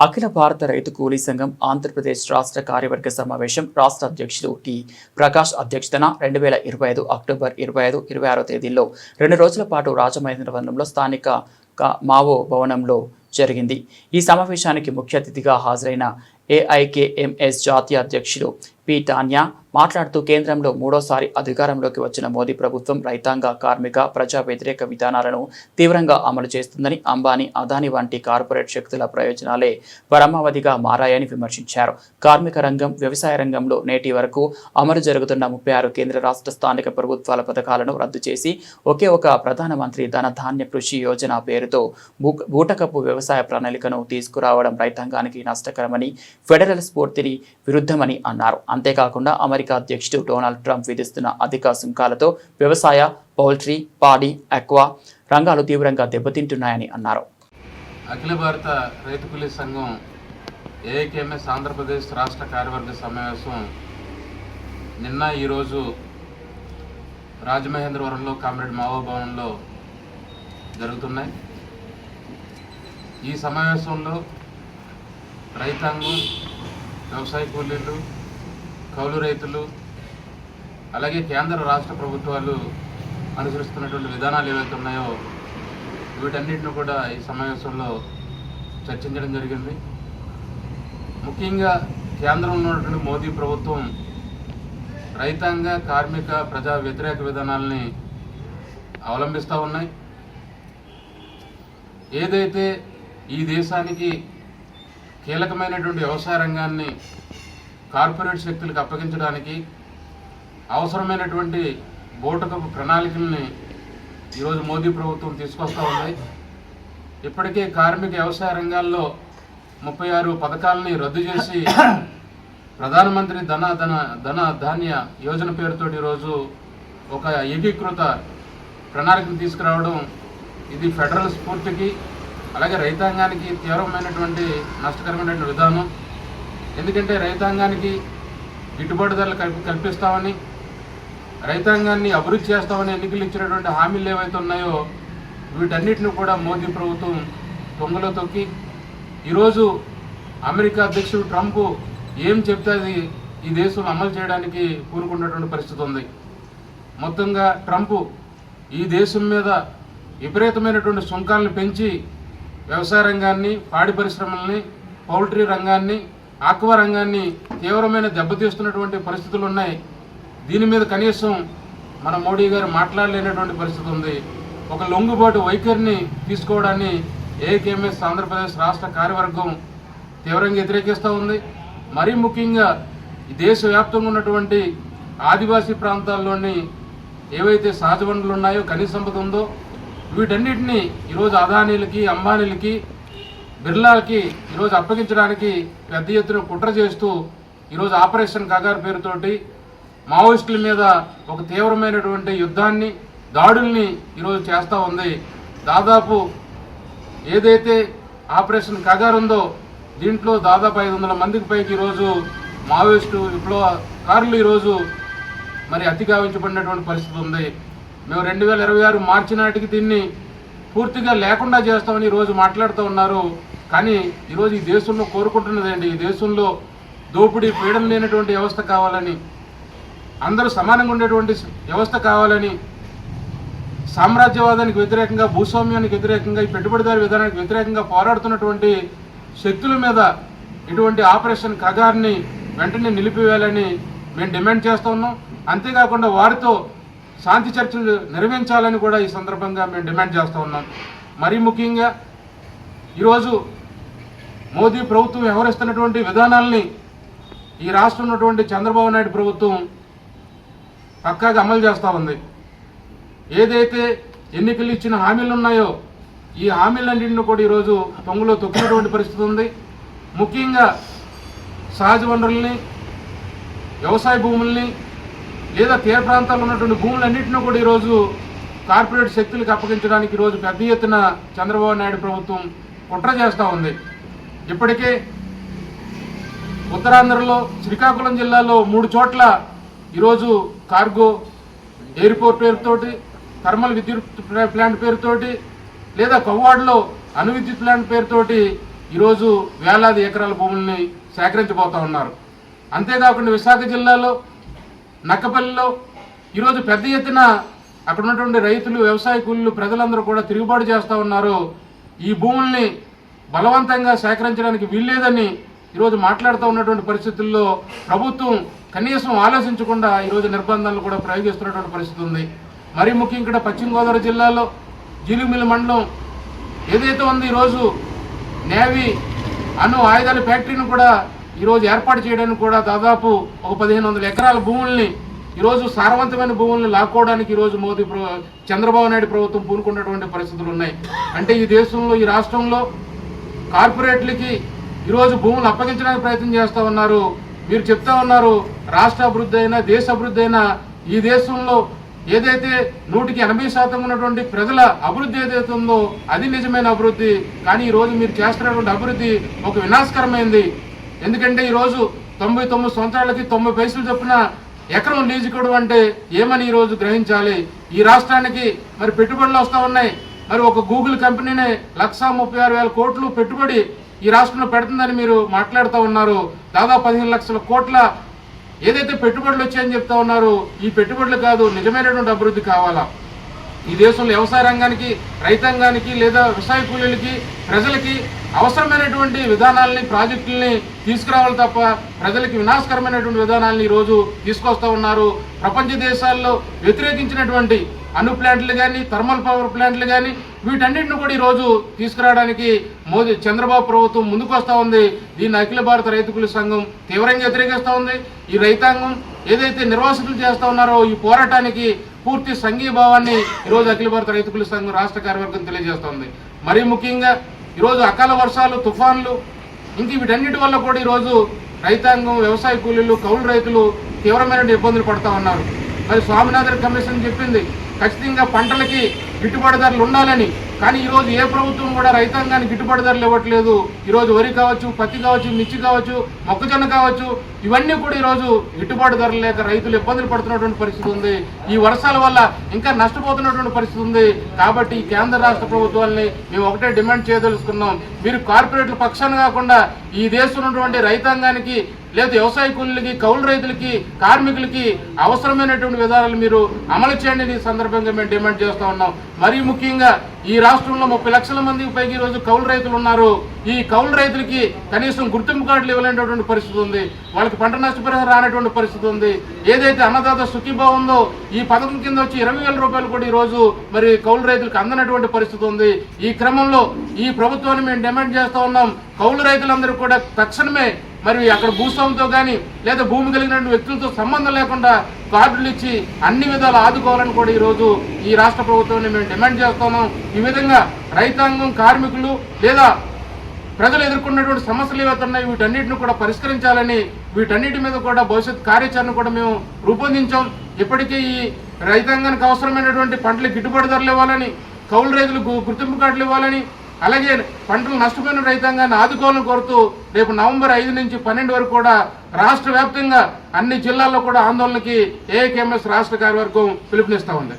అఖిల భారత రైతు కూలీ సంఘం ఆంధ్రప్రదేశ్ రాష్ట్ర కార్యవర్గ సమావేశం రాష్ట్ర అధ్యక్షుడు టి. ప్రకాష్ అధ్యక్షతన రెండు వేల ఇరవై ఐదు అక్టోబర్ ఇరవై ఐదు ఇరవై ఆరో తేదీల్లో రెండు రోజుల పాటు రాజమహేంద్రవరంలో స్థానిక మావో భవనంలో జరిగింది. ఈ సమావేశానికి ముఖ్య అతిథిగా హాజరైన ఏఐకేఎంఎస్ జాతీయ అధ్యక్షుడు పి. టాన్యా మాట్లాడుతూ కేంద్రంలో మూడోసారి అధికారంలోకి వచ్చిన మోదీ ప్రభుత్వం రైతాంగ కార్మిక ప్రజా వ్యతిరేక విధానాలను తీవ్రంగా అమలు చేస్తుందని అంబానీ అదాని వంటి కార్పొరేట్ శక్తుల ప్రయోజనాలే పరమావధిగా మారాయని విమర్శించారు. కార్మిక రంగం వ్యవసాయ రంగంలో నేటి వరకు అమలు జరుగుతున్న ముప్పై ఆరు కేంద్ర రాష్ట్ర స్థానిక ప్రభుత్వాల పథకాలను రద్దు చేసి ఒకే ఒక ప్రధానమంత్రి ధన ధాన్య కృషి యోజన పేరుతో బూ- బూటకపు వ్యవసాయ ప్రణాళికను తీసుకురావడం రైతాంగానికి నష్టకరమని ఫెడరల్ స్ఫూర్తిని విరుద్ధమని అన్నారు. అంతేకాకుండా అమెరికా అధ్యక్షుడు డొనాల్డ్ ట్రంప్ విధిస్తున్న అధిక సుంకాలతో వ్యవసాయ పౌల్ట్రీ పాడి అక్వా రంగాలు తీవ్రంగా దెబ్బతింటున్నాయని అన్నారు. అఖిల భారత రైతు కూలీ సంఘం ఏఐకేఎంఎస్ ఆంధ్రప్రదేశ్ రాష్ట్ర కార్యవర్గ సమావేశం నిన్న ఈరోజు రాజమహేంద్రవరంలో కామ్రేడ్ మావో భవన్లో జరుగుతున్నాయి. ఈ సమావేశంలో రైతాంగం వ్యవసాయ కూలీలు కౌలు రైతులు అలాగే కేంద్ర రాష్ట్ర ప్రభుత్వాలు అనుసరిస్తున్నటువంటి విధానాలు ఏవైతే ఉన్నాయో వీటన్నిటిని కూడా ఈ సమావేశంలో చర్చించడం జరిగింది. ముఖ్యంగా కేంద్రంలో ఉన్నటువంటి మోదీ ప్రభుత్వం రైతాంగ కార్మిక ప్రజా వ్యతిరేక విధానాలని అవలంబిస్తూ ఉన్నాయి. ఏదైతే ఈ దేశానికి కీలకమైనటువంటి వ్యవసాయ రంగాన్ని కార్పొరేట్ శక్తులకు అప్పగించడానికి అవసరమైనటువంటి బోటకపు ప్రణాళికల్ని ఈరోజు మోదీ ప్రభుత్వం తీసుకొస్తూ ఉంది. ఇప్పటికే కార్మిక వ్యవసాయ రంగాల్లో ముప్పై ఆరు పథకాలని రద్దు చేసి ప్రధానమంత్రి ధన ధన ధన ధాన్య యోజన పేరుతో ఈరోజు ఒక ఏకీకృత ప్రణాళికను తీసుకురావడం ఇది ఫెడరల్ స్ఫూర్తికి అలాగే రైతాంగానికి తీవ్రమైనటువంటి నష్టకరమైనటువంటి విధానం. ఎందుకంటే రైతాంగానికి గిట్టుబాటు ధరలు కల్పి కల్పిస్తామని రైతాంగాన్ని అభివృద్ధి చేస్తామని ఎన్నికలు ఇచ్చినటువంటి హామీలు ఏవైతే ఉన్నాయో వీటన్నిటిని కూడా మోదీ ప్రభుత్వం తొంగలో తొక్కి ఈరోజు అమెరికా అధ్యక్షుడు ట్రంప్ ఏం చెప్తే అది ఈ దేశం అమలు చేయడానికి కూరుకున్నటువంటి పరిస్థితి ఉంది. మొత్తంగా ట్రంప్ ఈ దేశం మీద విపరీతమైనటువంటి సుంకాలను పెంచి వ్యవసాయ రంగాన్ని పాడి పరిశ్రమల్ని పౌల్ట్రీ రంగాన్ని ఆక్వా రంగాన్ని తీవ్రమైన దెబ్బతీస్తున్నటువంటి పరిస్థితులు ఉన్నాయి. దీని మీద కనీసం మన మోడీ గారు మాట్లాడలేనటువంటి పరిస్థితి ఉంది. ఒక లొంగుబాటు వైఖరిని తీసుకోవడాన్ని ఏకేఎంఎస్ ఆంధ్రప్రదేశ్ రాష్ట్ర కార్యవర్గం తీవ్రంగా వ్యతిరేకిస్తూ ఉంది. మరీ ముఖ్యంగా దేశవ్యాప్తంగా ఉన్నటువంటి ఆదివాసీ ప్రాంతాల్లోని ఏవైతే సహజ వనరులు ఉన్నాయో ఖనిజ సంపద ఉందో వీటన్నిటిని ఈరోజు అదానీలకి అంబానీలకి బిర్లాలకి ఈరోజు అప్పగించడానికి పెద్ద ఎత్తున కుట్ర చేస్తూ ఈరోజు ఆపరేషన్ కగారు పేరుతోటి మావోయిస్టుల మీద ఒక తీవ్రమైనటువంటి యుద్ధాన్ని దాడుల్ని ఈరోజు చేస్తూ ఉంది. దాదాపు ఏదైతే ఆపరేషన్ కగారు ఉందో దీంట్లో దాదాపు ఐదు వందల మందికి పైకి ఈరోజు మావోయిస్టు విప్లవకారులు ఈరోజు మరి అతి గావించబడినటువంటి పరిస్థితి ఉంది. మేము రెండు వేల ఇరవై ఆరు మార్చి నాటికి దీన్ని పూర్తిగా లేకుండా చేస్తామని ఈరోజు మాట్లాడుతూ ఉన్నారు. కానీ ఈరోజు ఈ దేశంలో కోరుకుంటున్నదండి ఈ దేశంలో దోపిడీ పీడన లేనటువంటి వ్యవస్థ కావాలని అందరూ సమానంగా ఉండేటువంటి వ్యవస్థ కావాలని సామ్రాజ్యవాదానికి వ్యతిరేకంగా భూస్వామ్యానికి వ్యతిరేకంగా ఈ పెట్టుబడిదారి విధానానికి వ్యతిరేకంగా పోరాడుతున్నటువంటి శక్తుల మీద ఇటువంటి ఆపరేషన్ కగార్ని వెంటనే నిలిపివేయాలని మేము డిమాండ్ చేస్తూ ఉన్నాం. అంతేకాకుండా వారితో శాంతి చర్చలు నిర్వహించాలని కూడా ఈ సందర్భంగా మేము డిమాండ్ చేస్తూ ఉన్నాం. మరీ ముఖ్యంగా ఈరోజు మోదీ ప్రభుత్వం వ్యవహరిస్తున్నటువంటి విధానాల్ని ఈ రాష్ట్రం ఉన్నటువంటి చంద్రబాబు నాయుడు ప్రభుత్వం పక్కాగా అమలు చేస్తూ ఉంది. ఏదైతే ఎన్నికలు ఇచ్చిన హామీలు ఉన్నాయో ఈ హామీలన్నింటిని కూడా ఈరోజు పొంగులో తొక్కినటువంటి పరిస్థితి ఉంది. ముఖ్యంగా సహజ వనరుల్ని వ్యవసాయ భూముల్ని లేదా తీర ప్రాంతాల్లో ఉన్నటువంటి భూములన్నింటినీ కూడా ఈరోజు కార్పొరేట్ శక్తులకు అప్పగించడానికి ఈరోజు పెద్ద ఎత్తున చంద్రబాబు నాయుడు ప్రభుత్వం కుట్ర చేస్తూ ఉంది. ఇప్పటికే ఉత్తరాంధ్రలో శ్రీకాకుళం జిల్లాలో మూడు చోట్ల ఈరోజు కార్గో ఎయిర్పోర్ట్ పేరుతోటి థర్మల్ విద్యుత్ ప్లాంట్ పేరుతోటి లేదా కొవ్వాడలో అణు విద్యుత్ ప్లాంట్ పేరుతోటి ఈరోజు వేలాది ఎకరాల భూముల్ని సేకరించబోతా ఉన్నారు. అంతేకాకుండా విశాఖ జిల్లాలో నక్కపల్లిలో ఈరోజు పెద్ద ఎత్తున అక్కడ ఉన్నటువంటి రైతులు వ్యవసాయ కూలీలు ప్రజలందరూ కూడా తిరుగుబాటు చేస్తూ ఉన్నారు. ఈ భూముల్ని బలవంతంగా సేకరించడానికి వీల్లేదని ఈరోజు మాట్లాడుతూ ఉన్నటువంటి పరిస్థితుల్లో ప్రభుత్వం కనీసం ఆలోచించకుండా ఈరోజు నిర్బంధాలను కూడా ప్రయోగిస్తున్నటువంటి పరిస్థితి ఉంది. మరీ ముఖ్యం ఇక్కడ పశ్చిమ గోదావరి జిల్లాలో జీలుమిల్లి మండలం ఏదైతే ఉంది ఈరోజు నేవీ అను ఆయుధాల ఫ్యాక్టరీని కూడా ఈరోజు ఏర్పాటు చేయడానికి కూడా దాదాపు ఒక పదిహేను వందల ఎకరాల భూముల్ని ఈరోజు సారవంతమైన భూముల్ని లాక్కోవడానికి ఈరోజు మోదీ చంద్రబాబు నాయుడు ప్రభుత్వం పూనుకున్నటువంటి పరిస్థితులు ఉన్నాయి. అంటే ఈ దేశంలో ఈ రాష్ట్రంలో కార్పొరేట్లకి ఈరోజు భూములు అప్పగించడానికి ప్రయత్నం చేస్తూ ఉన్నారు. మీరు చెప్తా ఉన్నారు రాష్ట్ర అభివృద్ధి అయినా దేశ అభివృద్ధి అయినా ఈ దేశంలో ఏదైతే నూటికి ఎనభై శాతం ఉన్నటువంటి ప్రజల అభివృద్ధి ఏదైతే ఉందో అది నిజమైన అభివృద్ధి. కానీ ఈరోజు మీరు చేస్తున్నటువంటి అభివృద్ధి ఒక వినాశకరమైంది. ఎందుకంటే ఈరోజు తొంభై తొమ్మిది సంవత్సరాలకి తొంభై పైసలు చొప్పున ఎకరం లీజుకోవడం అంటే ఏమని ఈరోజు గ్రహించాలి? ఈ రాష్ట్రానికి మరి పెట్టుబడులు వస్తూ ఉన్నాయి. మరి ఒక గూగుల్ కంపెనీనే లక్ష ముప్పై ఆరు వేల కోట్లు పెట్టుబడి ఈ రాష్ట్రంలో పెడుతుందని మీరు మాట్లాడుతూ ఉన్నారు. దాదాపు పదిహేను లక్షల కోట్ల ఏదైతే పెట్టుబడులు వచ్చాయని చెప్తా ఉన్నారు ఈ పెట్టుబడులు కాదు నిజమైనటువంటి అభివృద్ధి కావాలా? ఈ దేశంలో వ్యవసాయ రంగానికి రైతాంగానికి లేదా వ్యవసాయ కూలీలకి ప్రజలకి అవసరమైనటువంటి విధానాలని ప్రాజెక్టుల్ని తీసుకురావాలి తప్ప ప్రజలకి వినాశకరమైనటువంటి విధానాలను ఈరోజు తీసుకొస్తా ఉన్నారు. ప్రపంచ దేశాల్లో వ్యతిరేకించినటువంటి అణు ప్లాంట్లు కానీ థర్మల్ పవర్ ప్లాంట్లు కానీ వీటన్నిటిని కూడా ఈరోజు తీసుకురావడానికి మోదీ చంద్రబాబు ప్రభుత్వం ముందుకు వస్తూ ఉంది. దీన్ని అఖిల భారత రైతుకుల సంఘం తీవ్రంగా వ్యతిరేకిస్తూ ఉంది. ఈ రైతాంగం ఏదైతే నిర్వాసితులు చేస్తూ ఉన్నారో ఈ పోరాటానికి పూర్తి సంఘీభావాన్ని ఈరోజు అఖిల భారత రైతుకుల సంఘం రాష్ట్ర కార్యవర్గం తెలియజేస్తోంది మరీ ముఖ్యంగా ఈరోజు అకాల వర్షాలు తుఫాన్లు ఇంక వీటన్నిటి వల్ల కూడా ఈరోజు రైతాంగం వ్యవసాయ కూలీలు కౌలు రైతులు తీవ్రమైన ఇబ్బందులు పడుతూ ఉన్నారు. మరి స్వామినాథన్ కమిషన్ చెప్పింది ఖచ్చితంగా పంటలకి గిట్టుబాటు ధరలు ఉండాలని కానీ ఈరోజు ఏ ప్రభుత్వం కూడా రైతాంగానికి గిట్టుబాటు ధరలు ఇవ్వట్లేదు. ఈరోజు వరి కావచ్చు పత్తి కావచ్చు మిర్చి కావచ్చు మొక్కజొన్న కావచ్చు ఇవన్నీ కూడా ఈరోజు గిట్టుబాటు ధరలు లేక రైతులు ఇబ్బందులు పడుతున్నటువంటి పరిస్థితి ఉంది. ఈ వర్షాల వల్ల ఇంకా నష్టపోతున్నటువంటి పరిస్థితి ఉంది. కాబట్టి కేంద్ర రాష్ట్ర ప్రభుత్వాలని మేము ఒకటే డిమాండ్ చేయదలుచుకున్నాం. మీరు కార్పొరేట్ల పక్షాన కాకుండా ఈ దేశంలో ఉన్నటువంటి రైతాంగానికి లేదా వ్యవసాయ కూలీలకి కౌలు రైతులకి కార్మికులకి అవసరమైనటువంటి విధానాలు మీరు అమలు చేయండి ఈ సందర్భంగా మేము డిమాండ్ చేస్తూ ఉన్నాం. మరీ ముఖ్యంగా ఈ రాష్ట్రంలో ముప్పై లక్షల మందికి పైకి ఈ రోజు కౌలు రైతులు ఉన్నారు. ఈ కౌలు రైతులకి కనీసం గుర్తింపు కార్డులు ఇవ్వలేనటువంటి పరిస్థితి ఉంది. వాళ్ళకి పంట నష్టపరిహారం రానటువంటి పరిస్థితి ఉంది. ఏదైతే అన్నదాత సుఖీభావం ఉందో ఈ పథకం కింద వచ్చి ఇరవై వేల రూపాయలు కూడా ఈ రోజు మరి కౌలు రైతులకు అందనటువంటి పరిస్థితి ఉంది. ఈ క్రమంలో ఈ ప్రభుత్వాన్ని మేము డిమాండ్ చేస్తూ ఉన్నాం. కౌలు రైతులందరూ కూడా తక్షణమే మరి అక్కడ భూస్వామితో కానీ లేదా భూమి కలిగిన వ్యక్తులతో సంబంధం లేకుండా కార్డులు ఇచ్చి అన్ని విధాలు ఆదుకోవాలని కూడా ఈరోజు ఈ రాష్ట్ర ప్రభుత్వాన్ని మేము డిమాండ్ చేస్తున్నాం ఈ విధంగా రైతాంగం కార్మికులు లేదా ప్రజలు ఎదుర్కొన్నటువంటి సమస్యలు ఏవైతున్నాయి వీటన్నిటిని కూడా పరిష్కరించాలని వీటన్నిటి మీద కూడా భవిష్యత్ కార్యాచరణ కూడా మేము రూపొందించాం. ఇప్పటికీ ఈ రైతాంగానికి అవసరమైనటువంటి పంటలు గిట్టుబాటు ధరలు ఇవ్వాలని కౌలు రైతులకు గుర్తింపు కార్డులు ఇవ్వాలని అలాగే పంటలు నష్టపోయిన రైతాంగాన్ని ఆదుకోవాలని కోరుతూ రేపు నవంబర్ ఐదు నుంచి పన్నెండు వరకు కూడా రాష్ట్ర వ్యాప్తంగా అన్ని జిల్లాల్లో కూడా ఆందోళనకి ఏఐకేఎంఎస్ రాష్ట్ర కార్యవర్గం పిలుపునిస్తా ఉంది.